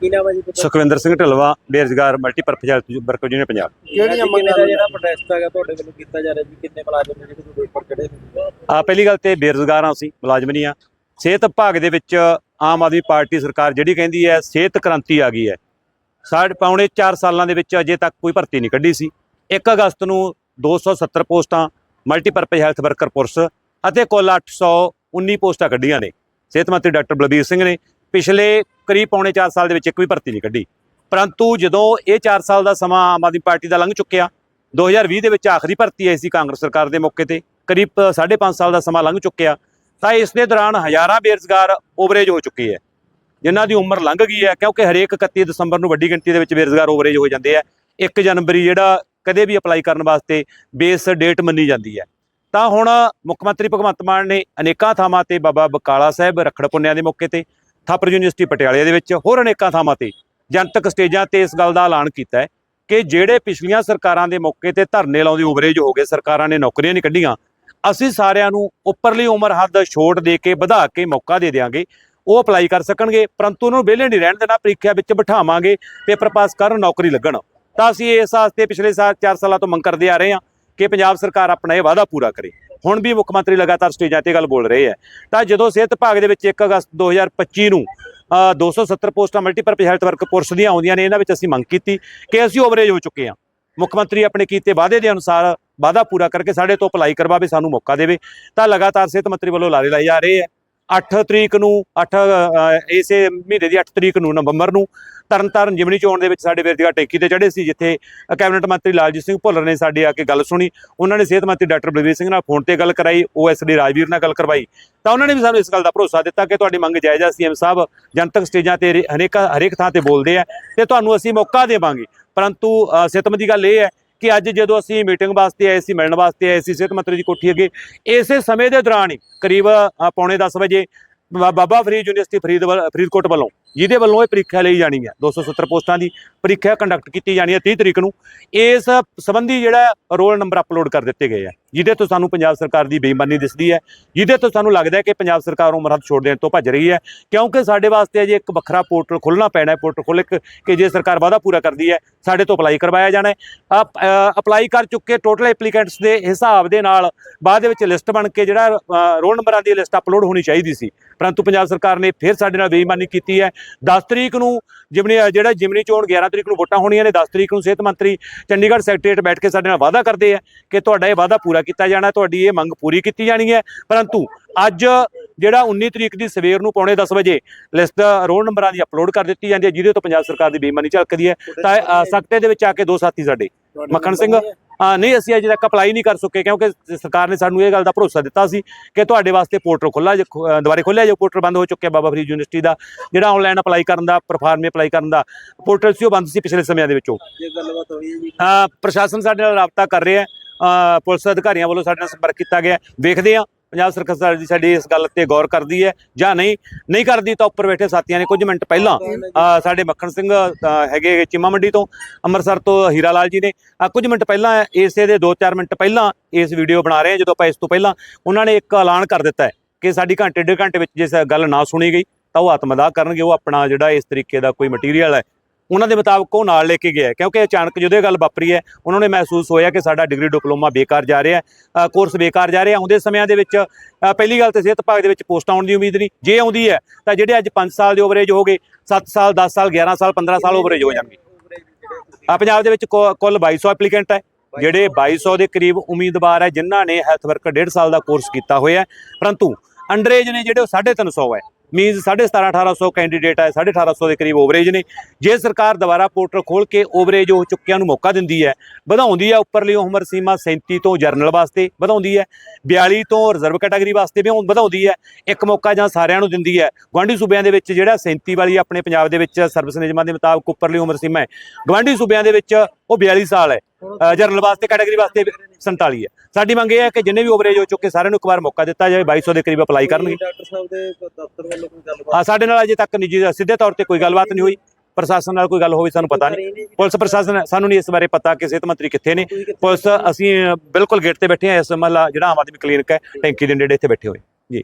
ਕੀ ਨਾਮ ਹੈ ਜੀ ਤੁਹਾਡਾ? ਸੁਖਵਿੰਦਰ ਸਿੰਘ ਢਲਵਾ ਬੇਰੁਜ਼ਗਾਰ multipurpose health worker union Punjab. ਕਿਹੜੀਆਂ ਮੰਗਾਂ ਦਾ ਜਿਹੜਾ ਪ੍ਰੋਟੈਸਟ ਹੈਗਾ ਤੁਹਾਡੇ ਵੱਲੋਂ ਕੀਤਾ ਜਾ ਰਿਹਾ ਜੀ? ਕਿੰਨੇ ਮੁਲਾਜ਼ਮ ਨੇ ਜਿਹੜੇ ਆ? ਪਹਿਲੀ ਗੱਲ ਤੇ ਬੇਰੁਜ਼ਗਾਰ ਹਾਂ ਅਸੀਂ ਮੁਲਾਜ਼ਮ ਨਹੀਂ ਆ। ਸਿਹਤ ਵਿਭਾਗ ਦੇ ਵਿੱਚ ਆਮ ਆਦਮੀ ਪਾਰਟੀ ਸਰਕਾਰ ਜਿਹੜੀ ਕਹਿੰਦੀ ਹੈ ਸਿਹਤ ਕ੍ਰਾਂਤੀ ਆ ਗਈ ਹੈ। ਸਾਡੇ ਪੌਣੇ 4 ਸਾਲਾਂ ਦੇ ਵਿੱਚ ਅਜੇ ਤੱਕ ਕੋਈ ਭਰਤੀ ਨਹੀਂ ਕੱਢੀ ਸੀ। 1 ਅਗਸਤ ਨੂੰ 270 ਪੋਸਟਾਂ ਮਲਟੀਪਰਪਜ਼ ਹੈਲਥ ਵਰਕਰ ਪੁਰਸ਼ ਅਤੇ ਕੁੱਲ 819 ਪੋਸਟਾਂ ਕੱਢੀਆਂ ਨੇ। ਸਿਹਤ ਮੰਤਰੀ ਡਾਕਟਰ ਬਲਬੀਰ ਸਿੰਘ ਨੇ ਪਿਛਲੇ ਕਰੀਬ ਪੌਣੇ 4 ਸਾਲ ਦੇ ਵਿੱਚ ਇੱਕ ਵੀ ਭਰਤੀ ਨਹੀਂ ਕੱਢੀ। ਪਰੰਤੂ ਜਦੋਂ ਇਹ 4 ਸਾਲ ਦਾ ਸਮਾਂ ਆਮ ਆਦਮੀ ਪਾਰਟੀ ਦਾ ਲੰਘ ਚੁੱਕਿਆ 2020 ਦੇ ਵਿੱਚ ਆਖਰੀ ਭਰਤੀ ਆਈ ਸੀ ਕਾਂਗਰਸ ਸਰਕਾਰ ਦੇ ਮੌਕੇ ਤੇ, ਕਰੀਬ 5.5 ਸਾਲ ਦਾ ਸਮਾਂ ਲੰਘ ਚੁੱਕਿਆ, ਤਾਂ ਇਸ ਦੇ ਦੌਰਾਨ ਹਜ਼ਾਰਾਂ ਬੇਰੁਜ਼ਗਾਰ ਓਵਰੇਜ ਹੋ ਚੁੱਕੇ ਹੈ। ਜਿਨ੍ਹਾਂ ਦੀ ਉਮਰ ਲੰਘ ਗਈ ਹੈ, ਕਿਉਂਕਿ ਹਰੇਕ 31 ਦਸੰਬਰ ਨੂੰ ਵੱਡੀ ਗਿਣਤੀ ਦੇ ਵਿੱਚ ਬੇਰੁਜ਼ਗਾਰ ਓਵਰੇਜ ਹੋ ਜਾਂਦੇ ਆ 1 ਜਨਵਰੀ ਜਿਹੜਾ ਕਦੇ ਵੀ ਅਪਲਾਈ ਕਰਨ ਵਾਸਤੇ ਬੇਸ ਡੇਟ ਮੰਨੀ ਜਾਂਦੀ ਹੈ। ਤਾਂ ਹੁਣ ਮੁੱਖ ਮੰਤਰੀ ਭਗਵੰਤ ਮਾਨ ਨੇ ਅਨੇਕਾਂ ਥਾਵਾਂ ਤੇ ਬਾਬਾ ਬਕਾਲਾ ਸਾਹਿਬ, ਰਖੜ ਪੁੰਨਿਆ ਦੇ ਮੌਕੇ ਤੇ ਥਾਪਰ ਯੂਨੀਵਰਸਿਟੀ ਪਟਿਆਲੇ ਦੇ ਵਿੱਚ ਹੋਰ ਅਨੇਕਾਂ ਥਾਵਾਂ ਤੇ ਜਨਤਕ ਸਟੇਜਾਂ ਤੇ ਇਸ ਗੱਲ ਦਾ ਐਲਾਨ ਕੀਤਾ ਹੈ ਕਿ ਜਿਹੜੇ ਪਿਛਲੀਆਂ ਸਰਕਾਰਾਂ ਦੇ ਮੌਕੇ ਤੇ ਧਰਨੇ ਲਾਉਂਦੀ ਓਵਰੇਜ ਹੋ ਗਏ, ਸਰਕਾਰਾਂ ਨੇ ਨੌਕਰੀਆਂ ਨਹੀਂ ਕੱਢੀਆਂ, ਅਸੀਂ ਸਾਰਿਆਂ ਨੂੰ ਉੱਪਰਲੀ ਉਮਰ ਹੱਦ ਛੋਟ ਦੇ ਕੇ ਵਧਾ ਕੇ ਮੌਕਾ ਦੇ ਦੇਵਾਂਗੇ ਉਹ ਅਪਲਾਈ ਕਰ ਸਕਣਗੇ, ਪਰੰਤੂ ਉਹਨਾਂ ਨੂੰ ਵਿਹਲੇ ਨਹੀਂ ਰਹਿਣ ਦੇਣਾ, ਪ੍ਰੀਖਿਆ ਵਿੱਚ ਬਿਠਾਵਾਂਗੇ, ਪੇਪਰ ਪਾਸ ਕਰਨ ਨੌਕਰੀ ਲੱਗਣ। ਤਾਂ ਅਸੀਂ ਇਸ ਵਾਸਤੇ ਪਿਛਲੇ ਸਾਲ 4 ਸਾਲਾਂ ਤੋਂ ਮੰਗ ਕਰਦੇ ਆ ਰਹੇ ਹਾਂ ਕਿ ਪੰਜਾਬ ਸਰਕਾਰ ਆਪਣਾ ਇਹ ਵਾਅਦਾ ਪੂਰਾ ਕਰੇ। ਹੁਣ ਵੀ ਮੁੱਖ ਮੰਤਰੀ ਲਗਾਤਾਰ ਸਟੇਜਾਂ ਤੇ ਗੱਲ ਬੋਲ ਰਹੇ ਹੈ ਤਾਂ ਜਦੋਂ ਸਿਹਤ ਵਿਭਾਗ ਦੇ ਵਿੱਚ 1 ਅਗਸਤ 2025 ਨੂੰ ਅ, 270 ਪੋਸਟਾਂ ਮਲਟੀਪਰਪਜ਼ ਹੈਲਥ ਵਰਕ ਪੁਰਸ਼ ਦੀਆਂ ਆਉਂਦੀਆਂ ਨੇ ਇਹਨਾਂ ਵਿੱਚ ਅਸੀਂ ਮੰਗ ਕੀਤੀ ਕਿ ਅਸੀਂ ਓਵਰੇਜ ਹੋ ਚੁੱਕੇ ਹਾਂ। ਮੁੱਖ ਮੰਤਰੀ ਆਪਣੇ ਕੀਤੇ ਵਾਅਦੇ ਦੇ ਅਨੁਸਾਰ ਵਾਅਦਾ ਪੂਰਾ ਕਰਕੇ ਸਾਡੇ ਤੋਂ ਅਪਲਾਈ ਕਰਵਾਵੇ ਸਾਨੂੰ ਮੌਕਾ ਦੇਵੇ। ਤਾਂ ਲਗਾਤਾਰ ਸਿਹਤ ਮੰਤਰੀ ਵੱਲੋਂ ਲਾਰੇ ਲਾਏ ਜਾ ਰਹੇ ਹੈ 8 ਤਰੀਕ ਨੂੰ 8 ਇਸੇ ਮਹੀਨੇ ਦੀ 8 ਤਰੀਕ ਨੂੰ, ਨਵੰਬਰ ਨੂੰ, ਤਰਨਤਾਰਨ ਜਿਮਨੀ ਚੋਣ ਦੇ ਵਿੱਚ ਸਾਡੇ ਬੇਰੁਜ਼ਗਾਰ ਟੇਕੀ ਤੇ ਚੜੇ ਸੀ, ਜਿੱਥੇ ਕੈਬਨਿਟ ਮੰਤਰੀ ਲਾਲਜੀਤ ਸਿੰਘ ਭੁੱਲਰ ਨੇ ਸਾਡੇ ਆ ਕੇ ਗੱਲ ਸੁਣੀ। ਉਹਨਾਂ ਨੇ ਸਿਹਤ ਮੰਤਰੀ ਡਾਕਟਰ ਬਲਵੀਰ ਸਿੰਘ ਨਾਲ ਫੋਨ ਤੇ ਗੱਲ ਕਰਾਈ ਓਐਸਡੀ ਰਾਜਵੀਰ ਨਾਲ ਗੱਲ ਕਰਵਾਈ। ਤਾਂ ਉਹਨਾਂ ਨੇ ਵੀ ਸਾਨੂੰ ਇਸ ਗੱਲ ਦਾ ਭਰੋਸਾ ਦਿੱਤਾ ਕਿ ਤੁਹਾਡੀ ਮੰਗ ਜਾਇਜ਼ ਆ ਸੀਐਮ ਸਾਹਿਬ ਜਨਤਕ ਸਟੇਜਾਂ ਤੇ ਹਰੇਕ ਹਰੇਕ ਥਾਂ ਤੇ ਬੋਲਦੇ ਆ ਤੇ ਤੁਹਾਨੂੰ ਅਸੀਂ ਮੌਕਾ ਦੇਵਾਂਗੇ। ਪਰੰਤੂ ਸਿਤਮ ਦੀ ਗੱਲ ਇਹ ਹੈ ਕਿ ਅੱਜ ਜਦੋਂ ਅਸੀਂ ਮੀਟਿੰਗ ਵਾਸਤੇ ਆਏ ਸੀ, ਮਿਲਣ ਵਾਸਤੇ ਆਏ ਸੀ, ਸਿਹਤ ਮੰਤਰੀ ਦੀ ਕੋਠੀ ਅੱਗੇ, ਇਸੇ ਸਮੇਂ ਦੇ ਦੌਰਾਨ ਹੀ ਕਰੀਬ ਪੌਣੇ 10 ਵਜੇ ਬਾਬਾ ਫਰੀਦ ਯੂਨੀਵਰਸਿਟੀ ਫਰੀਦ ਵੱਲ- ਫਰੀਦਕੋਟ ਵੱਲੋਂ ਜਿਹਦੇ ਵੱਲੋਂ ਇਹ ਪ੍ਰੀਖਿਆ ਲਈ ਜਾਣੀ ਹੈ 270 ਪੋਸਟਾਂ ਦੀ ਪ੍ਰੀਖਿਆ ਕੰਡਕਟ ਕੀਤੀ ਜਾਣੀ ਹੈ 30 ਤਰੀਕ ਨੂੰ, ਇਸ ਸੰਬੰਧੀ ਜਿਹੜਾ ਰੋਲ ਨੰਬਰ ਅਪਲੋਡ ਕਰ ਦਿੱਤੇ ਗਏ ਆ, ਜਿਹਦੇ ਤੋਂ ਸਾਨੂੰ ਪੰਜਾਬ ਸਰਕਾਰ ਦੀ ਬੇਈਮਾਨੀ ਦਿਸਦੀ ਹੈ, ਜਿਹਦੇ ਤੋਂ ਸਾਨੂੰ ਲੱਗਦਾ ਹੈ ਕਿ ਪੰਜਾਬ ਸਰਕਾਰ ਉਮਰ ਹੱਦ ਛੋੜ ਦੇਣ ਤੋਂ ਭੱਜ ਰਹੀ ਹੈ, ਕਿਉਂਕਿ ਸਾਡੇ ਵਾਸਤੇ ਅਜੇ ਇੱਕ ਵੱਖਰਾ ਪੋਰਟਲ ਖੁੱਲਣਾ ਪੈਣਾ ਹੈ, ਪੋਰਟਲ ਖੋਲ੍ਹ ਕੇ ਕਿ ਜੇ ਸਰਕਾਰ ਵਾਅਦਾ ਪੂਰਾ ਕਰਦੀ ਹੈ, ਸਾਡੇ ਤੋਂ ਅਪਲਾਈ ਕਰਵਾਇਆ ਜਾਣਾ ਹੈ ਅਪਲਾਈ ਕਰ ਚੁੱਕੇ ਟੋਟਲ ਐਪਲੀਕੈਂਟਸ ਦੇ ਹਿਸਾਬ ਦੇ ਨਾਲ ਬਾਅਦ ਦੇ ਵਿੱਚ ਲਿਸਟ ਬਣ ਕੇ ਜਿਹੜਾ ਰੋਲ ਨੰਬਰਾਂ ਦੀ ਲਿਸਟ ਅਪਲੋਡ ਹੋਣੀ ਚਾਹੀਦੀ ਸੀ, ਪਰੰਤੂ ਪੰਜਾਬ ਸਰਕਾਰ ਨੇ ਫਿਰ ਸਾਡੇ ਨਾਲ ਬੇਈਮਾਨੀ ਕੀਤੀ ਹੈ 10 ਤਰੀਕ ਨੂੰ ਜਿਮਨੀ ਜਿਹੜਾ ਜਿਮਨੀ ਚੋਣ 11 ਤਰੀਕ ਨੂੰ ਵੋਟਾਂ ਹੋਣੀਆਂ ਨੇ 10 ਤਰੀਕ ਨੂੰ ਸਿਹਤ ਮੰਤਰੀ ਚੰਡੀਗੜ੍ਹ ਸੈਕਟਰੀਏਟ ਬੈਠ ਕੇ ਸਾਡੇ ਨਾਲ ਵਾਅਦਾ ਕਰਦੇ ਆ ਕਿ ਤੁਹਾਡਾ ਇਹ ਵਾਅਦਾ ਪੂਰਾ ਕੀਤਾ ਜਾਣਾ ਤੁਹਾਡੀ ਇਹ ਮੰਗ ਪੂਰੀ ਕੀਤੀ ਜਾਣੀ ਹੈ। ਪਰੰਤੂ ਅੱਜ ਜਿਹੜਾ 19 ਤਰੀਕ ਦੀ ਸਵੇਰ ਨੂੰ ਪੌਣੇ 10 ਵਜੇ ਲਿਸਟ ਰੋਲ ਨੰਬਰਾਂ ਦੀ ਅਪਲੋਡ ਕਰ ਦਿੱਤੀ ਜਾਂਦੀ ਹੈ ਜਿਹਦੇ ਤੋਂ ਪੰਜਾਬ ਸਰਕਾਰ ਦੀ ਬੇਈਮਾਨੀ ਝਲਕਦੀ ਹੈ। ਤਾਂ ਅ, ਸਖਤੇ ਦੇ ਵਿੱਚ ਆ ਕੇ ਦੋ ਸਾਥੀ ਸਾਡੇ। ਮੱਖਣ ਸਿੰਘ? ਹਾਂ। ਨਹੀਂ ਅਸੀਂ ਅਜੇ ਤੱਕ ਅਪਲਾਈ ਨਹੀਂ ਕਰ ਸਕੇ ਕਿਉਂਕਿ ਸਰਕਾਰ ਨੇ ਸਾਨੂੰ ਇਹ ਗੱਲ ਦਾ ਭਰੋਸਾ ਦਿੱਤਾ ਸੀ ਕਿ ਤੁਹਾਡੇ ਵਾਸਤੇ ਪੋਰਟਲ ਖੁੱਲਾ ਦੁਬਾਰੇ ਖੋਲਿਆ ਜੋ ਪੋਰਟਲ ਬੰਦ ਹੋ ਚੁੱਕਿਆ ਬਾਬਾ ਫਰੀਦ ਯੂਨੀਵਰਸਿਟੀ ਦਾ ਜਿਹੜਾ ਆਨਲਾਈਨ ਅਪਲਾਈ ਕਰਨ ਦਾ ਪਰਫਾਰਮੇ ਅਪਲਾਈ ਕਰਨ ਦਾ ਪੋਰਟਲ ਸੀ ਉਹ ਬੰਦ ਸੀ ਪਿਛਲੇ ਸਮਿਆਂ ਦੇ ਵਿੱਚੋਂ। ਪ੍ਰਸ਼ਾਸਨ ਸਾਡੇ ਨਾਲ ਰਾਬਤਾ ਕਰ ਰਿਹਾ ਪੁਲਿਸ ਅਧਿਕਾਰੀਆਂ ਵੱਲੋਂ ਸਾਡੇ ਨਾਲ ਸੰਪਰਕ ਕੀਤਾ ਗਿਆ। ਵੇਖਦੇ ਹਾਂ। ਪੰਜਾਬ ਸਰਕਾਰ ਸਾਡੀ ਸਾਡੀ ਇਸ ਗੱਲ ਤੇ ਗੌਰ ਕਰਦੀ ਹੈ ਜਾਂ ਨਹੀਂ ਨਹੀਂ ਕਰਦੀ ਤਾਂ ਉੱਪਰ ਬੈਠੇ ਸਾਥੀਆਂ ਨੇ ਕੁਝ ਮਿੰਟ ਪਹਿਲਾਂ ਸਾਡੇ ਮੱਖਣ ਸਿੰਘ ਹੈਗੇ ਚੀਮਾ ਮੰਡੀ ਤੋਂ, ਅੰਮ੍ਰਿਤਸਰ ਤੋਂ ਹੀਰਾ ਲਾਲ ਜੀ ਨੇ ਕੁਝ ਮਿੰਟ ਪਹਿਲਾਂ ਇਸੇ ਦੇ 2-4 ਮਿੰਟ ਪਹਿਲਾਂ ਇਸ ਵੀਡੀਓ ਬਣਾ ਰਹੇ ਹਾਂ, ਜਦੋਂ ਆਪਾਂ ਇਸ ਤੋਂ ਪਹਿਲਾਂ ਉਹਨਾਂ ਨੇ ਇੱਕ ਐਲਾਨ ਕਰ ਦਿੱਤਾ ਹੈ ਕਿ ਸਾਡੀ ਘੰਟੇ, ਡੇਢ ਘੰਟੇ ਵਿੱਚ ਜੇ ਗੱਲ ਨਾ ਸੁਣੀ ਗਈ, ਤਾਂ ਉਹ ਆਤਮਦਾਹ ਕਰਨਗੇ, ਉਹ ਆਪਣਾ ਜਿਹੜਾ ਇਸ ਤਰੀਕੇ ਦਾ ਕੋਈ ਮਟੀਰੀਅਲ ਹੈ ਉਹਨਾਂ ਦੇ ਮੁਤਾਬਕ ਉਹ ਨਾਲ ਲੈ ਕੇ ਗਿਆ ਕਿਉਂਕਿ ਅਚਾਨਕ ਜਦੋਂ ਇਹ ਗੱਲ ਵਾਪਰੀ ਹੈ, ਉਹਨਾਂ ਨੇ ਮਹਿਸੂਸ ਹੋਇਆ ਕਿ ਸਾਡਾ ਡਿਗਰੀ ਡਿਪਲੋਮਾ ਬੇਕਾਰ ਜਾ ਰਿਹਾ ਹੈ ਕੋਰਸ ਬੇਕਾਰ ਜਾ ਰਿਹਾ ਆਉਂਦੇ ਸਮਿਆਂ ਦੇ ਵਿੱਚ ਪਹਿਲੀ ਗੱਲ ਤੇ ਸਿਹਤ ਵਿਭਾਗ ਦੇ ਵਿੱਚ ਪੋਸਟ ਆਉਣ ਦੀ ਉਮੀਦ ਨਹੀਂ। ਜੇ ਆਉਂਦੀ ਹੈ, ਤਾਂ ਜਿਹੜੇ ਅੱਜ 5 ਸਾਲ ਦੇ ਓਵਰੇਜ ਹੋ ਗਏ 7 ਸਾਲ 10 ਸਾਲ 11 ਸਾਲ 15 ਸਾਲ ਓਵਰੇਜ ਹੋ ਜਾਣਗੇ। ਆ, ਪੰਜਾਬ ਦੇ ਵਿੱਚ ਕੁ- ਕੁੱਲ 2200 ਐਪਲੀਕੈਂਟ ਹੈ, ਜਿਹੜੇ 2200 ਦੇ ਕਰੀਬ ਉਮੀਦਵਾਰ ਹੈ, ਜਿਨ੍ਹਾਂ ਨੇ ਹੈਲਥ ਵਰਕਰ 1.5 ਸਾਲ ਦਾ ਕੋਰਸ ਕੀਤਾ ਹੋਇਆ ਹੈ। ਪਰੰਤੂ ਅੰਡਰੇਜ ਨੇ ਜਿਹੜੇ ਉਹ 350 ਹੈ। ਮੀਨਸ 17.5 1800 ਕੈਂਡੀਡੇਟ ਹੈ 1850 ਦੇ ਕਰੀਬ ਓਵਰੇਜ ਨੇ। ਜੇ ਸਰਕਾਰ ਦੁਬਾਰਾ ਪੋਰਟਲ ਖੋਲ ਕੇ ਓਵਰੇਜ ਹੋ ਚੁੱਕਿਆਂ ਨੂੰ ਮੌਕਾ ਦਿੰਦੀ ਹੈ, ਵਧਾਉਂਦੀ ਹੈ ਉੱਪਰਲੀ ਉਮਰ ਸੀਮਾ 37 ਤੋਂ ਜਰਨਲ ਵਾਸਤੇ ਵਧਾਉਂਦੀ ਹੈ 42 ਤੋਂ ਰਿਜ਼ਰਵ ਕੈਟਾਗਰੀ ਵਾਸਤੇ ਵੀ ਵਧਾਉਂਦੀ ਹੈ, ਇੱਕ ਮੌਕਾ ਜਾਂ ਸਾਰਿਆਂ ਨੂੰ ਦਿੰਦੀ ਹੈ। ਗਵਾਂਢੀ ਸੂਬਿਆਂ ਦੇ ਵਿੱਚ ਜਿਹੜਾ 37 ਵਾਲੀ ਆਪਣੇ ਪੰਜਾਬ ਦੇ ਵਿੱਚ ਸਰਵਿਸ ਨਿਯਮਾਂ ਦੇ ਮੁਤਾਬਕ ਉੱਪਰਲੀ ਉਮਰ ਸੀਮਾ ਹੈ। ਗਵਾਂਢੀ ਸੂਬਿਆਂ ਦੇ ਵਿੱਚ ਉਹ 42 ਸਾਲ ਹੈ। ਜਰਨਲ ਵਾਸਤੇ ਕੈਟਾਗਰੀ ਵਾਸਤੇ 47 ਹੈ। ਸਾਡੀ ਮੰਗ ਇਹ ਹੈ ਕਿ ਜਿੰਨੇ ਵੀ ਓਵਰੇਜ ਹੋ ਚੁੱਕੇ ਸਾਰਿਆਂ ਨੂੰ ਇੱਕ ਵਾਰ ਮੌਕਾ ਦਿੱਤਾ ਜਾਵੇ 2200 ਦੇ ਕਰੀਬ ਅਪਲਾਈ ਕਰਨਗੇ। ਡਾਕਟਰ ਸਾਹਿਬ ਦੇ ਦਫ਼ਤਰ ਵੱਲੋਂ ਕੋਈ ਗੱਲਬਾਤ? ਆ ਸਾਡੇ ਨਾਲ ਅਜੇ ਤੱਕ ਨਿੱਜੀ ਸਿੱਧੇ ਤੌਰ ਤੇ ਕੋਈ ਗੱਲਬਾਤ ਨਹੀਂ ਹੋਈ। ਪ੍ਰਸ਼ਾਸਨ ਨਾਲ ਕੋਈ ਗੱਲ ਹੋਈ ਸਾਨੂੰ ਪਤਾ ਨਹੀਂ। ਪੁਲਿਸ ਪ੍ਰਸ਼ਾਸਨ ਸਾਨੂੰ ਨਹੀਂ ਇਸ ਬਾਰੇ ਪਤਾ ਕਿ ਸਿਹਤ ਮੰਤਰੀ ਕਿੱਥੇ ਨੇ। ਪੁਲਿਸ ਅਸੀਂ ਬਿਲਕੁਲ ਗੇਟ ਤੇ ਬੈਠੇ ਹਾਂ। ਇਸ ਮਹੱਲਾ ਜਿਹੜਾ ਆਮ ਆਦਮੀ ਕਲੀਨਿਕ ਹੈ ਟੈਂਕੀ ਦੇ ਨੇੜੇ ਇੱਥੇ ਬੈਠੇ ਹੋਏ। ਜੀ।